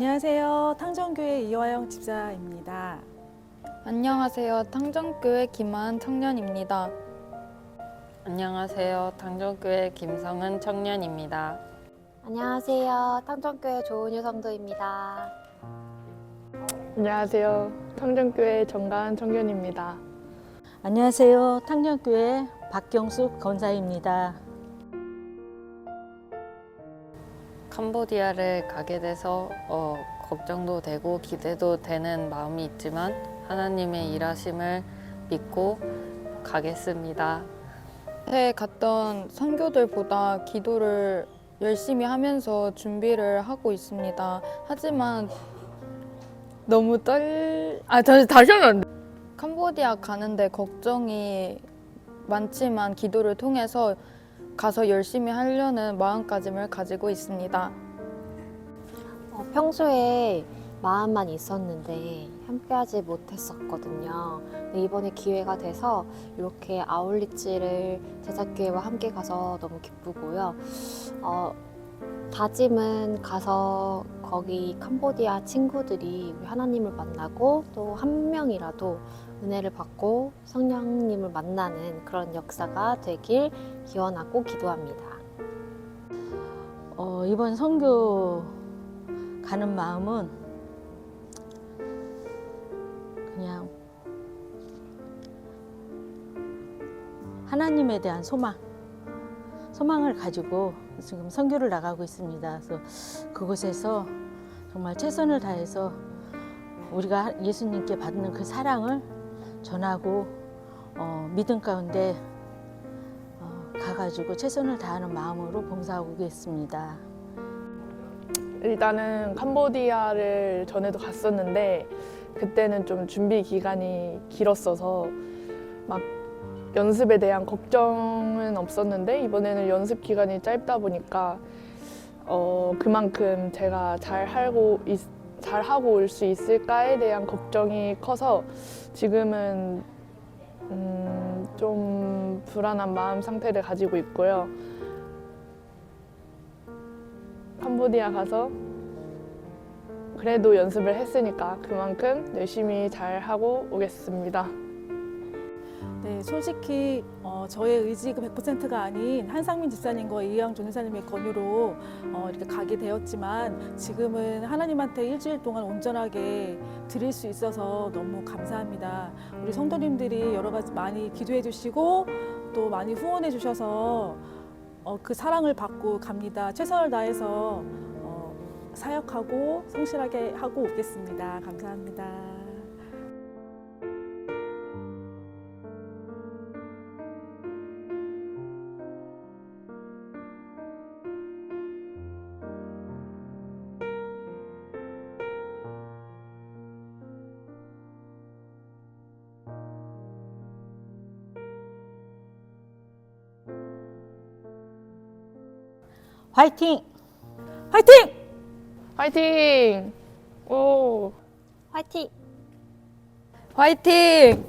안녕하세요. 탕정교회 이화영 집사입니다. 안녕하세요. 탕정교회 김한 청년입니다. 안녕하세요. 당정교회 김성은 청년입니다. 안녕하세요. 탕정교회 조은유 성도입니다. 안녕하세요. 탕정교회 정가은 청년입니다. 안녕하세요. 탕정교회 박경숙 권사입니다. 캄보디아를 가게 돼서 어, 걱정도 되고 기대도 되는 마음이 있지만 하나님의 일하심을 믿고 가겠습니다. 해 갔던 선교들보다 기도를 열심히 하면서 준비를 하고 있습니다. 하지만 너무 떨... 아, 다시, 다시 하면. 캄보디아 가는데 걱정이 많지만 기도를 통해서 가서 열심히 하려는 마음가짐을 가지고 있습니다. 어, 평소에 마음만 있었는데 함께하지 못했었거든요. 이번에 기회가 돼서 이렇게 아울리치를 제작교회와 함께 가서 너무 기쁘고요. 어, 다짐은 가서 거기 캄보디아 친구들이 하나님을 만나고 또 한 명이라도 은혜를 받고 성령님을 만나는 그런 역사가 되길 기원하고 기도합니다. 어, 이번 선교 가는 마음은 그냥 하나님에 대한 소망, 소망을 가지고 지금 선교를 나가고 있습니다. 그래서 그곳에서 정말 최선을 다해서 우리가 예수님께 받는 그 사랑을 전하고 어, 믿음 가운데 어, 가가지고 최선을 다하는 마음으로 봉사하고 있습니다. 일단은 캄보디아를 전에도 갔었는데 그때는 좀 준비 기간이 길었어서 막 연습에 대한 걱정은 없었는데 이번에는 연습 기간이 짧다 보니까 어 그만큼 제가 잘 하고 있, 잘 하고 올 수 있을까에 대한 걱정이 커서 지금은 음, 좀 불안한 마음 상태를 가지고 있고요. 캄보디아 가서 그래도 연습을 했으니까 그만큼 열심히 잘 하고 오겠습니다. 네, 솔직히 어, 저의 의지가 100%가 아닌 한상민 집사님과 이혜영 전사님의 권유로 어, 이렇게 가게 되었지만 지금은 하나님한테 일주일 동안 온전하게 드릴 수 있어서 너무 감사합니다. 우리 성도님들이 여러 가지 많이 기도해 주시고 또 많이 후원해 주셔서 어, 그 사랑을 받고 갑니다. 최선을 다해서 어, 사역하고 성실하게 하고 오겠습니다. 감사합니다. 화이팅! 화이팅! 화이팅! 오! 화이팅! 화이팅!